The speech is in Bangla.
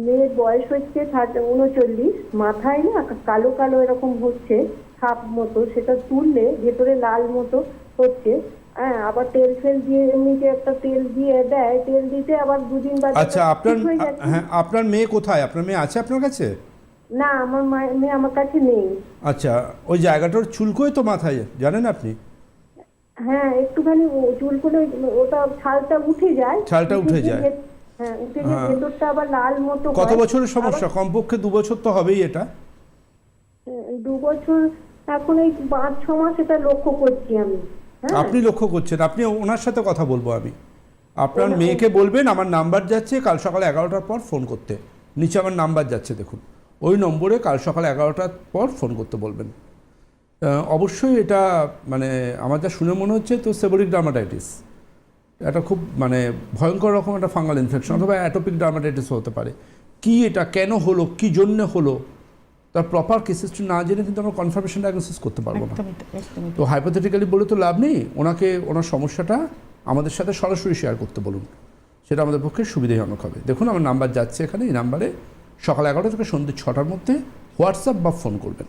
মেয়ের বয়স হচ্ছে উনচল্লিশ। মাথায় না কালো কালো এরকম হচ্ছে ছাপ মতো। সেটা তুললে ভেতরে লাল মতো হচ্ছে। হ্যাঁ আবার তেল ফেল দিয়ে এমনি যে একটা তেল দিয়ে দেয় তেল দিতে আবার দুদিন বাদে আচ্ছা আপনার হয়ে আপনার মেয়ে কোথায়? আপনার মেয়ে আছে আপনার কাছে? না আমার মেয়ে আমার কাছে নেই। আচ্ছা ওই জায়গাটার চুলকোয় তো মাথায় জানেন আপনি? হ্যাঁ একটুখানি ও- ওটা ছালটা উঠে যায়। ছালটা উঠে যায়। হ্যাঁ হ্যাঁ। কত বছরের সমস্যা? কমপক্ষে দু বছর তো হবেই এটা। দু বছর এখন এই পাঁচ ছ মাস এটা লক্ষ্য করছি আমি। হ্যাঁ। আপনি লক্ষ্য করছেন। আপনি ওনার সাথে কথা বলব আমি। আপনার মেয়েকে বলবেন আমার নাম্বার যাচ্ছে কাল সকাল এগারোটার পর ফোন করতে। নিচে আমার নাম্বার যাচ্ছে দেখুন। ওই নম্বরে কাল সকাল এগারোটার পর ফোন করতে বলবেন। অবশ্যই এটা মানে আমার যা শুনে মনে হচ্ছে তো সেবরিক ডার্মাটাইটিস। এটা খুব মানে ভয়ঙ্কর রকম একটা ফাঙ্গাল ইনফেকশন অথবা অ্যাটোপিক ডার্মাটাইটিস হতে পারে। কি এটা কেন হলো কি জন্য হলো তার প্রপার কেসেসটি না জেনে কিন্তু আমরা কনফার্মেশন ডায়াগনোসিস করতে পারব না। তো হাইপোথেটিক্যালি বলে তো লাভ নেই ওনাকে ওনার সমস্যাটা আমাদের সাথে সরাসরি শেয়ার করতে বলুন। সেটা আমাদের পক্ষে সুবিধাজনক হবে। দেখুন আমার নাম্বার যাচ্ছে এখানে এই নাম্বারে সকাল এগারোটা থেকে সন্ধ্যে ছটার মধ্যে হোয়াটসঅ্যাপ বা ফোন করবেন।